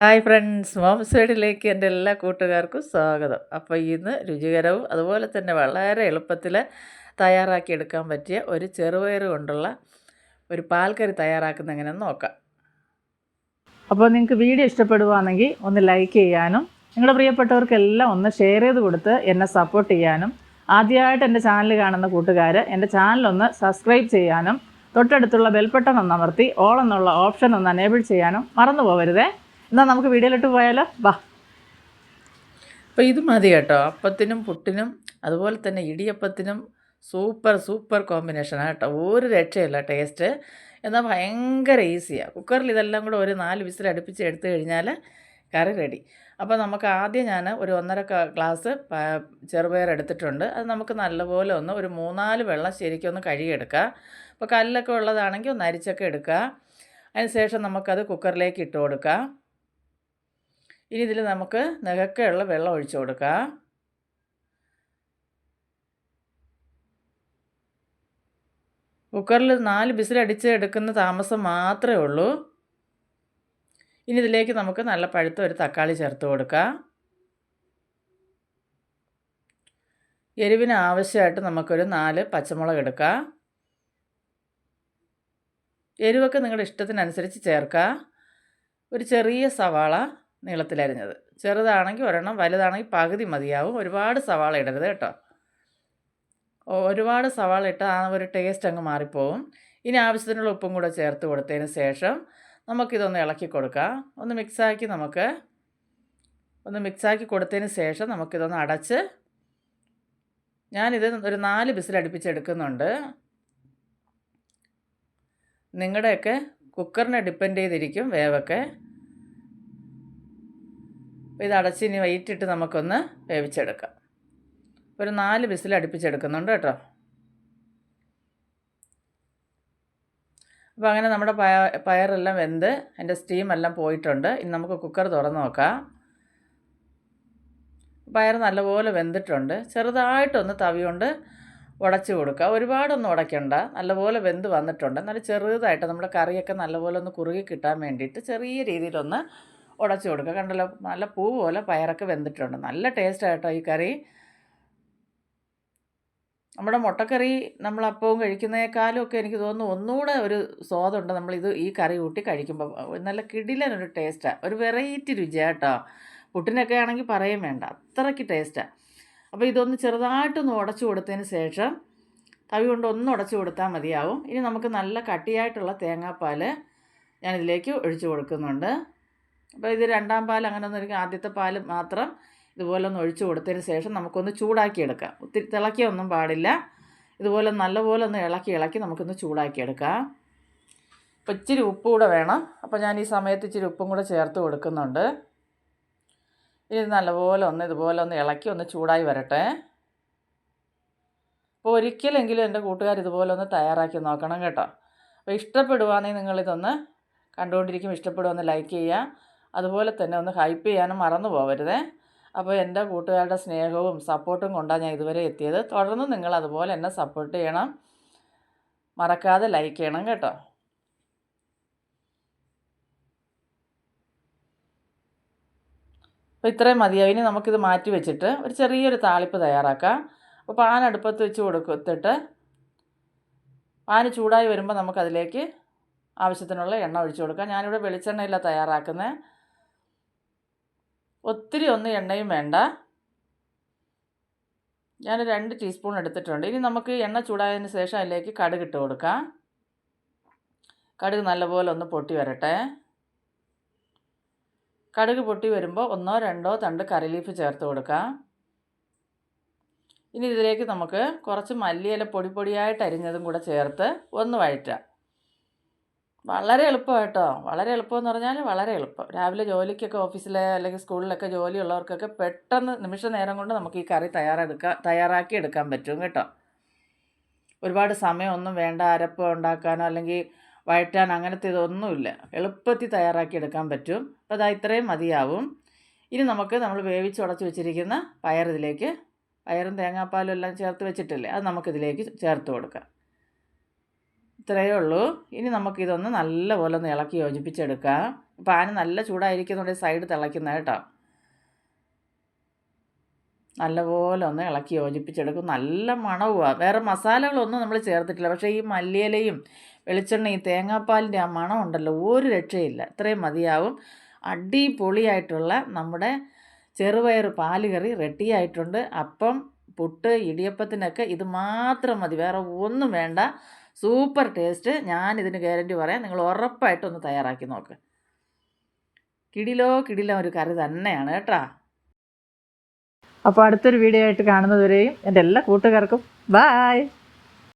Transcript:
Hi friends mom സൈഡിലേക്ക് എന്റെ എല്ലാ കൂട്ടുകാർക്കും സ്വാഗതം. അപ്പോൾ ഇന്ന് രുചികരവും അതുപോലെ തന്നെ വളരെ എളുപ്പത്തിൽ തയ്യാറാക്കി എടുക്കാൻ പറ്റിയ ഒരു ചെറുപയർ കൊണ്ടുള്ള ഒരു പാൽക്കറി തയ്യാറാക്കുന്ന എങ്ങനെയെന്ന് നോക്കാം. അപ്പോൾ നിങ്ങൾക്ക് വീഡിയോ ഇഷ്ടപ്പെടുവാണെങ്കിൽ ഒന്ന് ലൈക്ക് ചെയ്യാനും നിങ്ങളുടെ പ്രിയപ്പെട്ടവർക്കെല്ലാം ഒന്ന് ഷെയർ ചെയ്ത് കൊടുത്ത് എന്നെ സപ്പോർട്ട് ചെയ്യാനും ആദ്യമായിട്ട് എന്റെ ചാനൽ കാണുന്ന കൂട്ടുകാർ എന്റെ ചാനലൊന്ന് സബ്സ്ക്രൈബ് ചെയ്യാനും തൊട്ടടുത്തുള്ള ബെൽബട്ടൺ ഒന്ന് അമർത്തി ഓൾ എന്നുള്ള ഓപ്ഷൻ ഒന്ന് അനേബിൾ ചെയ്യാനും മറന്നു പോകരുതേ എന്നാൽ നമുക്ക് വീഡിയോയിലോട്ട് പോയാലോ? വാ. അപ്പോൾ ഇത് മതി കേട്ടോ. അപ്പത്തിനും പുട്ടിനും അതുപോലെ തന്നെ ഇടിയപ്പത്തിനും സൂപ്പർ സൂപ്പർ കോമ്പിനേഷനാണ് കേട്ടോ. ഒരു രക്ഷയില്ല ടേസ്റ്റ്. എന്നാൽ ഭയങ്കര ഈസിയാണ് കുക്കറിൽ ഇതെല്ലാം കൂടെ ഒരു നാല് വിസിൽ അടുപ്പിച്ച് എടുത്തു കഴിഞ്ഞാൽ കറി റെഡി അപ്പോൾ നമുക്ക് ആദ്യം ഞാൻ ഒരു ഒന്നര ഗ്ലാസ് ചെറുപയർ എടുത്തിട്ടുണ്ട്. അത് നമുക്ക് നല്ലപോലെ ഒന്ന് ഒരു മൂന്നാൽ വെള്ളം ശരിക്കും ഒന്ന് കഴുകിയെടുക്കുക അപ്പോൾ കല്ലൊക്കെ ഉള്ളതാണെങ്കിൽ ഒന്ന് അരിച്ചൊക്കെ എടുക്കുക അതിന് നമുക്കത് കുക്കറിലേക്ക് ഇട്ട് കൊടുക്കാം. ഇനി ഇതിൽ നമുക്ക് നികക്കെയുള്ള വെള്ളം ഒഴിച്ചു കൊടുക്കാം. കുക്കറിൽ നാല് ബിസിലടിച്ച് എടുക്കുന്ന താമസം മാത്രമേ ഉള്ളൂ. ഇനി ഇതിലേക്ക് നമുക്ക് നല്ല പഴുത്ത ഒരു തക്കാളി ചേർത്ത് കൊടുക്കാം. എരിവിന് ആവശ്യമായിട്ട് നമുക്കൊരു നാല് പച്ചമുളക് എടുക്കാം. എരിവൊക്കെ നിങ്ങളുടെ ഇഷ്ടത്തിനനുസരിച്ച് ചേർക്കുക ഒരു ചെറിയ സവാള നീളത്തിലരിഞ്ഞത്. ചെറുതാണെങ്കിൽ ഒരെണ്ണം വലുതാണെങ്കിൽ പകുതി മതിയാവും. ഒരുപാട് സവാള ഇടരുത് കേട്ടോ. ഒരുപാട് സവാള ഇട്ട് ആ ഒരു ടേസ്റ്റ് അങ്ങ് മാറിപ്പോവും. ഇനി ആവശ്യത്തിനുള്ള ഉപ്പും കൂടെ ചേർത്ത് കൊടുത്തതിന് ശേഷം നമുക്കിതൊന്ന് ഇളക്കി കൊടുക്കാം. ഒന്ന് മിക്സാക്കി നമുക്ക് ഒന്ന് മിക്സാക്കി കൊടുത്തതിന് ശേഷം നമുക്കിതൊന്ന് അടച്ച് ഞാനിത് ഒരു നാല് ബിസിൽ അടുപ്പിച്ചെടുക്കുന്നുണ്ട്. നിങ്ങളുടെയൊക്കെ കുക്കറിനെ ഡിപ്പെൻഡ് ചെയ്തിരിക്കും വേവൊക്കെ. അപ്പോൾ ഇത് അടച്ച് ഇനി വെയിറ്റ് നമുക്കൊന്ന് വേവിച്ചെടുക്കാം. ഒരു നാല് വിസിൽ അടുപ്പിച്ചെടുക്കുന്നുണ്ട് കേട്ടോ. അപ്പോൾ അങ്ങനെ നമ്മുടെ പയ പയറെല്ലാം വെന്ത് അതിന്റെ സ്റ്റീം എല്ലാം പോയിട്ടുണ്ട്. ഇനി നമുക്ക് കുക്കർ തുറന്ന് നോക്കാം. പയർ നല്ലപോലെ വെന്തിട്ടുണ്ട്. ചെറുതായിട്ടൊന്ന് തവി കൊണ്ട് ഉടച്ച് കൊടുക്കുക ഒരുപാടൊന്നും ഉടയ്ക്കണ്ട. നല്ലപോലെ വെന്ത് വന്നിട്ടുണ്ട്. നല്ല ചെറുതായിട്ട് നമ്മുടെ കറിയൊക്കെ നല്ലപോലെ ഒന്ന് കുറുകി കിട്ടാൻ വേണ്ടിയിട്ട് ചെറിയ രീതിയിലൊന്ന് ഉടച്ച് കൊടുക്കുക. കണ്ടല്ലോ നല്ല പൂ പോലെ പയറൊക്കെ വെന്തിട്ടുണ്ട്. നല്ല ടേസ്റ്റ് ആയിട്ടോ ഈ കറി. നമ്മുടെ മുട്ടക്കറി നമ്മൾ അപ്പവും കഴിക്കുന്നതിനേക്കാളും ഒക്കെ എനിക്ക് തോന്നുന്നു ഒന്നുകൂടെ ഒരു സ്വാദുണ്ട്. നമ്മളിത് ഈ കറി കൂട്ടി കഴിക്കുമ്പോൾ. നല്ല കിടിലനൊരു ടേസ്റ്റാണ് ഒരു വെറൈറ്റി രുചിയാണ് കേട്ടോ. പുട്ടിനൊക്കെ ആണെങ്കിൽ പറയും വേണ്ട. അത്രയ്ക്ക് ടേസ്റ്റാണ് അപ്പോൾ ഇതൊന്ന് ചെറുതായിട്ടൊന്ന് ഉടച്ചു കൊടുത്തതിന് ശേഷം തവി കൊണ്ട് ഒന്ന് ഉടച്ചു കൊടുത്താൽ മതിയാവും. ഇനി നമുക്ക് നല്ല കട്ടിയായിട്ടുള്ള തേങ്ങാപ്പാൽ ഞാനിതിലേക്ക് ഒഴിച്ചു കൊടുക്കുന്നുണ്ട്. അപ്പോൾ ഇത് രണ്ടാം പാൽ അങ്ങനെ ഒന്നും ആദ്യത്തെ പാൽ മാത്രം ഇതുപോലെ ഒന്ന് ഒഴിച്ചു കൊടുത്തതിന് ശേഷം നമുക്കൊന്ന് ചൂടാക്കിയെടുക്കാം. ഒത്തിരി തിളക്കിയൊന്നും പാടില്ല. ഇതുപോലെ നല്ലപോലെ ഒന്ന് ഇളക്കി ഇളക്കി നമുക്കൊന്ന് ചൂടാക്കിയെടുക്കാം. അപ്പോൾ ഇച്ചിരി ഉപ്പ് കൂടെ വേണം. അപ്പോൾ ഞാൻ ഈ സമയത്ത് ഇച്ചിരി ഉപ്പും കൂടെ ചേർത്ത് കൊടുക്കുന്നുണ്ട്. ഇനി നല്ലപോലെ ഒന്ന് ഇതുപോലെ ഒന്ന് ഇളക്കി ഒന്ന് ചൂടായി വരട്ടെ. അപ്പോൾ ഒരിക്കലെങ്കിലും എന്റെ കൂട്ടുകാർ ഇതുപോലെ ഒന്ന് തയ്യാറാക്കി നോക്കണം കേട്ടോ. അപ്പോൾ ഇഷ്ടപ്പെടുവാണെങ്കിൽ നിങ്ങളിതൊന്ന് കണ്ടുകൊണ്ടിരിക്കും. ഇഷ്ടപ്പെടുമെന്ന് ലൈക്ക് ചെയ്യുക. അതുപോലെ തന്നെ ഒന്ന് ഹൈപ്പ് ചെയ്യാനും മറന്നു പോകരുതേ അപ്പോൾ എന്റെ കൂട്ടുകാരുടെ സ്നേഹവും സപ്പോർട്ടും കൊണ്ടാണ് ഞാൻ ഇതുവരെ എത്തിയത്. തുടർന്ന് നിങ്ങൾ അതുപോലെ എന്നെ സപ്പോർട്ട് ചെയ്യണം. മറക്കാതെ ലൈക്ക് ചെയ്യണം കേട്ടോ. അപ്പോൾ ഇത്രയും മതിയാവും. ഇനി നമുക്കിത് മാറ്റി വെച്ചിട്ട് ഒരു ചെറിയൊരു താളിപ്പ് തയ്യാറാക്കാം. അപ്പോൾ പാൻ അടുപ്പത്ത് വെച്ച് കൊടുത്തിട്ട് പാൻ ചൂടായി വരുമ്പോൾ നമുക്കതിലേക്ക് ആവശ്യത്തിനുള്ള എണ്ണ ഒഴിച്ചു കൊടുക്കാം. ഞാനിവിടെ വെളിച്ചെണ്ണയില്ല തയ്യാറാക്കുന്നത് ഒത്തിരി ഒന്നും എണ്ണയും വേണ്ട. ഞാൻ രണ്ട് ടീസ്പൂൺ എടുത്തിട്ടുണ്ട്. ഇനി നമുക്ക് എണ്ണ ചൂടായതിന് ശേഷം അതിലേക്ക് കടുക് ഇട്ട് കൊടുക്കാം. കടുക് നല്ലപോലെ ഒന്ന് പൊട്ടി വരട്ടെ. കടുക് പൊട്ടി വരുമ്പോൾ ഒന്നോ രണ്ടോ തണ്ട് കറിലീഫ് ചേർത്ത് കൊടുക്കാം. ഇനി ഇതിലേക്ക് നമുക്ക് കുറച്ച് മല്ലിയില പൊടി പൊടിയായിട്ട് അരിഞ്ഞതും കൂടെ ചേർത്ത് ഒന്ന് വഴറ്റാം. വളരെ എളുപ്പമാണ് കേട്ടോ. വളരെ എളുപ്പമെന്ന് പറഞ്ഞാൽ വളരെ എളുപ്പം. രാവിലെ ജോലിക്കൊക്കെ ഓഫീസിലെ അല്ലെങ്കിൽ സ്കൂളിലൊക്കെ ജോലിയുള്ളവർക്കൊക്കെ പെട്ടെന്ന് നിമിഷ നേരം കൊണ്ട് നമുക്ക് ഈ കറി തയ്യാറെടുക്കാൻ തയ്യാറാക്കി എടുക്കാൻ പറ്റും കേട്ടോ. ഒരുപാട് സമയമൊന്നും വേണ്ട അരപ്പ് ഉണ്ടാക്കാനോ അല്ലെങ്കിൽ വയറ്റാൻ അങ്ങനത്തെ ഇതൊന്നുമില്ല എളുപ്പത്തിൽ തയ്യാറാക്കി എടുക്കാൻ പറ്റും. അപ്പോൾ അതാ ഇത്രയും മതിയാവും. ഇനി നമുക്ക് നമ്മൾ വേവിച്ചുടച്ച് വെച്ചിരിക്കുന്ന പയർ ഇതിലേക്ക് പയറും തേങ്ങാപ്പാലും എല്ലാം ചേർത്ത് വെച്ചിട്ടില്ലേ അത് നമുക്കിതിലേക്ക് ചേർത്ത് കൊടുക്കാം. ഇത്രയേ ഉള്ളൂ. ഇനി നമുക്കിതൊന്ന് നല്ലപോലെ ഒന്ന് ഇളക്കി യോജിപ്പിച്ചെടുക്കാം. പാന് നല്ല ചൂടായിരിക്കുന്നുണ്ടെങ്കിൽ സൈഡ് തിളയ്ക്കുന്ന കേട്ടോ. നല്ലപോലെ ഒന്ന് ഇളക്കി യോജിപ്പിച്ചെടുക്കും. നല്ല മണവുമാണ് വേറെ മസാലകളൊന്നും നമ്മൾ ചേർത്തിട്ടില്ല. പക്ഷേ ഈ മല്ലിയിലയും വെളിച്ചെണ്ണയും തേങ്ങാപ്പാലിന്റെ ആ മണം ഉണ്ടല്ലോ ഒരു രക്ഷയില്ല. ഇത്രയും മതിയാവും. അടിപൊളിയായിട്ടുള്ള നമ്മുടെ ചെറുപയർ പാൽ കറി റെഡിയായിട്ടുണ്ട് അപ്പം പുട്ട് ഇടിയപ്പത്തിനൊക്കെ ഇത് മാത്രം മതി. വേറെ ഒന്നും വേണ്ട. Super taste. ഞാനിതിന് ഗ്യാരന്റി പറയാം. നിങ്ങൾ ഉറപ്പായിട്ടൊന്ന് തയ്യാറാക്കി നോക്ക്. കിടിലോ കിടിലോ ഒരു കറി തന്നെയാണ് കേട്ടോ. അപ്പോൾ അടുത്തൊരു വീഡിയോ ആയിട്ട് കാണുന്നതുവരെയും എന്റെ എല്ലാ കൂട്ടുകാർക്കും ബായ്